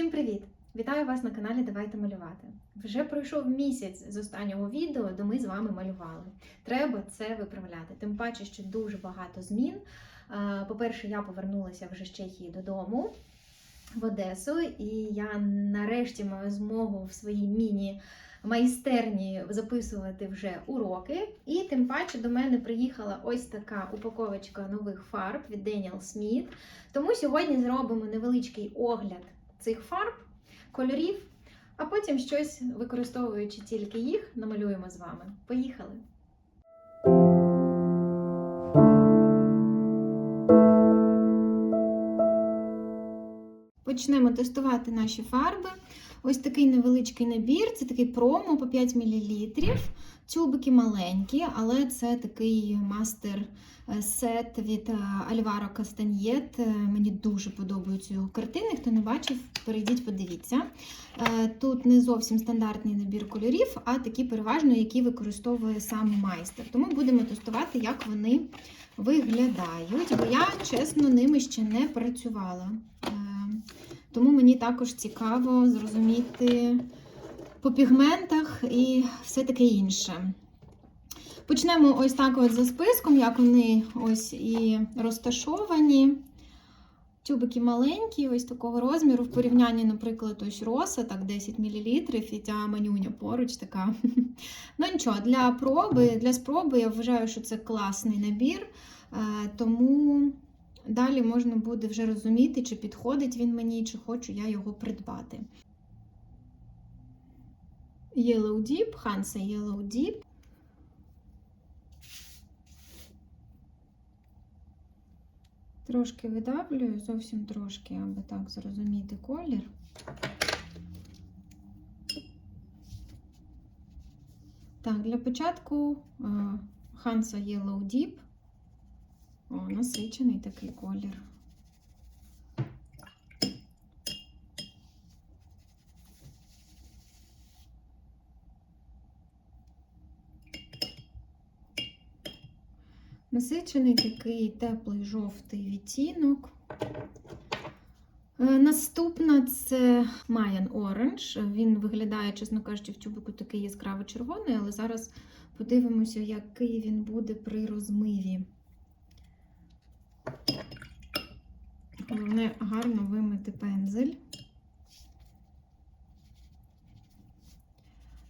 Всім привіт! Вітаю вас на каналі Давайте малювати. Вже пройшов місяць з останнього відео, де ми з вами малювали. Треба це виправляти. Тим паче, що дуже багато змін. По-перше, я повернулася вже з Чехії додому в Одесу, і я нарешті маю змогу в своїй міні. Майстерні записувати вже уроки, і тим паче до мене приїхала ось така упаковочка нових фарб від Daniel Smith. Тому сьогодні зробимо невеличкий огляд цих фарб, кольорів, а потім щось, використовуючи тільки їх, намалюємо з вами. Поїхали! Почнемо тестувати наші фарби. Ось такий невеличкий набір, це такий промо по 5 мл. Тюбики маленькі, але це такий мастер е, від е, Альваро Кастаньєт. Е, Мені дуже подобаються його картини. Хто не бачив, перейдіть, подивіться. Тут не зовсім стандартний набір кольорів, а такі переважно, які використовує сам майстер. Тому будемо тестувати, як вони виглядають, бо я, чесно, ними ще не працювала. Тому мені також цікаво зрозуміти по пігментах і все таке інше. Почнемо ось так от за списком, як вони ось і розташовані. Тюбики маленькі, ось такого розміру. В порівнянні, наприклад, ось роса, так 10 мл, і ця манюня поруч така. Ну нічого, для проби, для спроби я вважаю, що це класний набір, тому. Далі можна буде вже розуміти, чи підходить він мені, чи хочу я його придбати. Yellow Deep, Hansa Yellow Deep. Трошки видавлюю, зовсім трошки, аби так зрозуміти колір. Так, для початку Hansa Yellow Deep. О, насичений такий колір. Насичений такий теплий жовтий відтінок. Е, Наступна це Mayan Orange. Він виглядає, чесно кажучи, в тюбику такий яскраво червоний, але зараз подивимося, який він буде при розмиві. Головне гарно вимити пензель.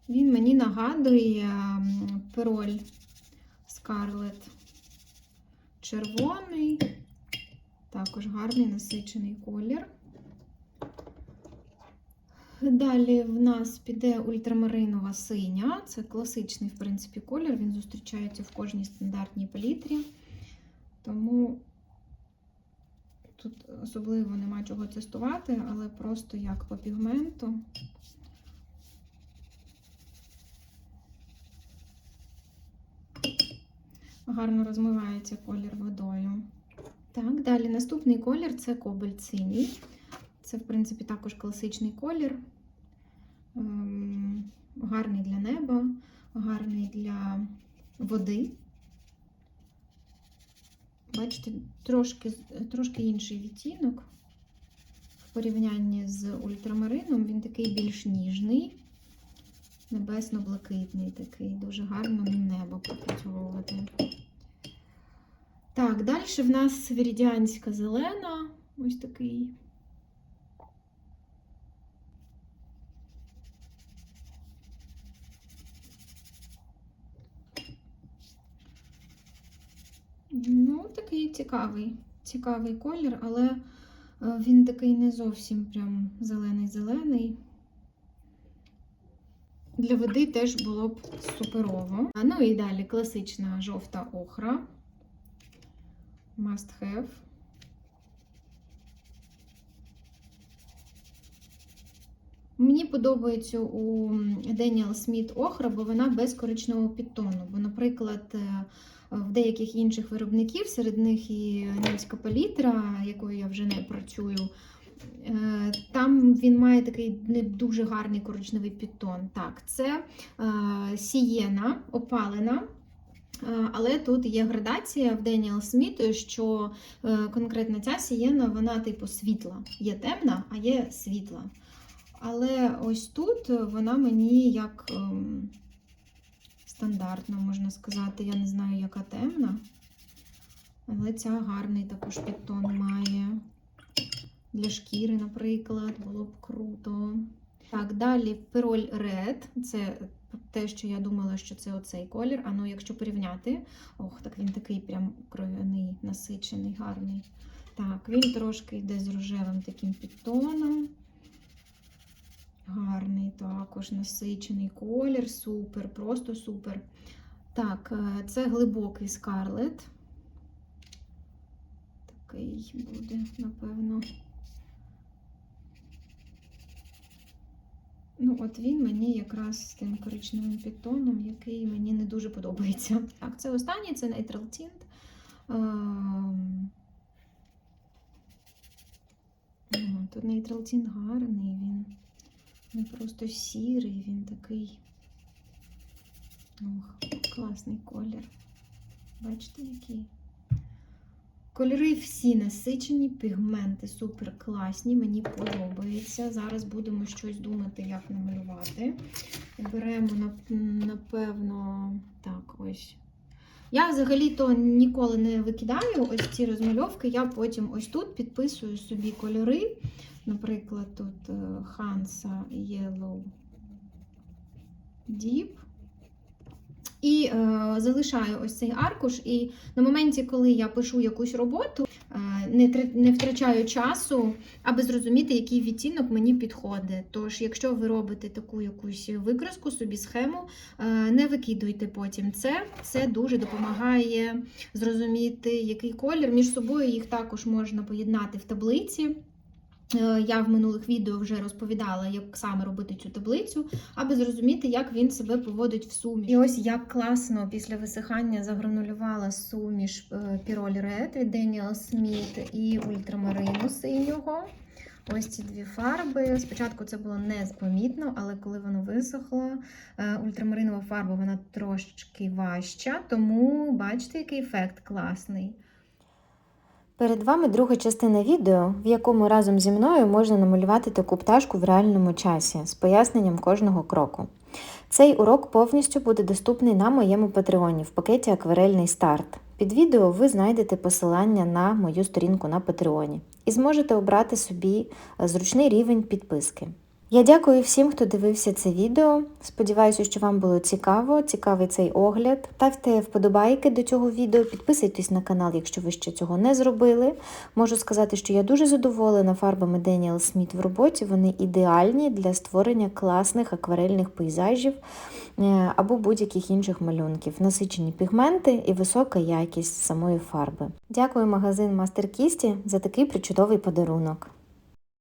Він мені нагадує пероль Scarlet червоний, також гарний насичений колір. Далі в нас піде ультрамаринова синя, це класичний, в принципі, колір, він зустрічається в кожній стандартній палітрі, тому Тут особливо нема чого тестувати, але просто як по пігменту. Гарно розмивається колір водою. Так, далі наступний колір це кобальт синій. Це, в принципі, також класичний колір. Ем, гарний для неба, гарний для води. Бачите, трошки трошки інший відтінок в порівнянні з ультрамарином, він такий більш ніжний, небесно-блакитний такий, дуже гарно небо попрацьовувати. Так, далі в нас вірідіанська зелена, ось такий. Ну, такий цікавий, цікавий колір, але він такий не зовсім прям зелений-зелений. Для води теж було б суперово. Ну і далі класична жовта охра. Must have. Мені подобається у Daniel Smith охра, бо вона без коричневого підтону. Бо, наприклад, в деяких інших виробників, серед них і німська палітра, якою я вже не працюю. Е, там він має такий не дуже гарний коричневий підтон. Так, це е, сієна опалена. Е, Але тут є градація в Деніел Сміт, що конкретно ця сієна, вона типу світла. Є темна, а є світла. Але ось тут вона мені як стандартно, можна сказати. Я не знаю, яка темна. Але ця гарний також підтон має. Для шкіри, наприклад, було б круто. Так, далі Пероль Red. Це те, що я думала, що це оцей колір. А ну, якщо порівняти, ох, так він такий прям кров'яний, насичений, гарний. Так, він трошки йде з рожевим таким підтоном. Гарний також насичений колір, супер, просто супер. Так, е, це глибокий скарлет. Такий буде, напевно. Ну, от він мені якраз з тим коричневим підтоном, який мені не дуже подобається. Так, це останній, це Neutral Tint. Тут Neutral Tint гарний, він не просто сірий, він такий. Ох, класний колір. Бачите, який? Кольори всі насичені, пігменти супер класні, мені подобається. Зараз будемо щось думати, як намалювати. Беремо, напевно, так, ось. Я взагалі-то ніколи не викидаю ось ці розмальовки. Я потім ось тут підписую собі кольори. Наприклад, тут е, Hansa Yellow Deep. І е, залишаю ось цей аркуш. І на моменті, коли я пишу якусь роботу, е, не, не втрачаю часу, аби зрозуміти, який відтінок мені підходить. Тож, якщо ви робите таку якусь викраску, собі схему, е, не викидуйте потім це. Це дуже допомагає зрозуміти, який колір. Між собою їх також можна поєднати в таблиці. Е, Я в минулих відео вже розповідала, як саме робити цю таблицю, аби зрозуміти, як він себе поводить в суміш. І ось як класно після висихання загранулювала суміш е, Піроль Red від Daniel Smith і ультрамарину синього. Ось ці дві фарби. Спочатку це було непомітно, але коли воно висохло, е, ультрамаринова фарба вона трошечки важча, тому бачите, який ефект класний. Перед вами друга частина відео, в якому разом зі мною можна намалювати таку пташку в реальному часі з поясненням кожного кроку. Цей урок повністю буде доступний на моєму патреоні в пакеті Акварельний старт. Під відео ви знайдете посилання на мою сторінку на патреоні і зможете обрати собі е, зручний рівень підписки. Я дякую всім, хто дивився це відео. Сподіваюся, що вам було цікаво, цікавий цей огляд. Ставте вподобайки до цього відео, підписуйтесь на канал, якщо ви ще цього не зробили. Можу сказати, що я дуже задоволена фарбами Daniel Smith в роботі. Вони ідеальні для створення класних акварельних пейзажів е, або будь-яких інших малюнків. Насичені пігменти і висока якість самої фарби. Дякую магазин Master Кісті за такий причудовий подарунок.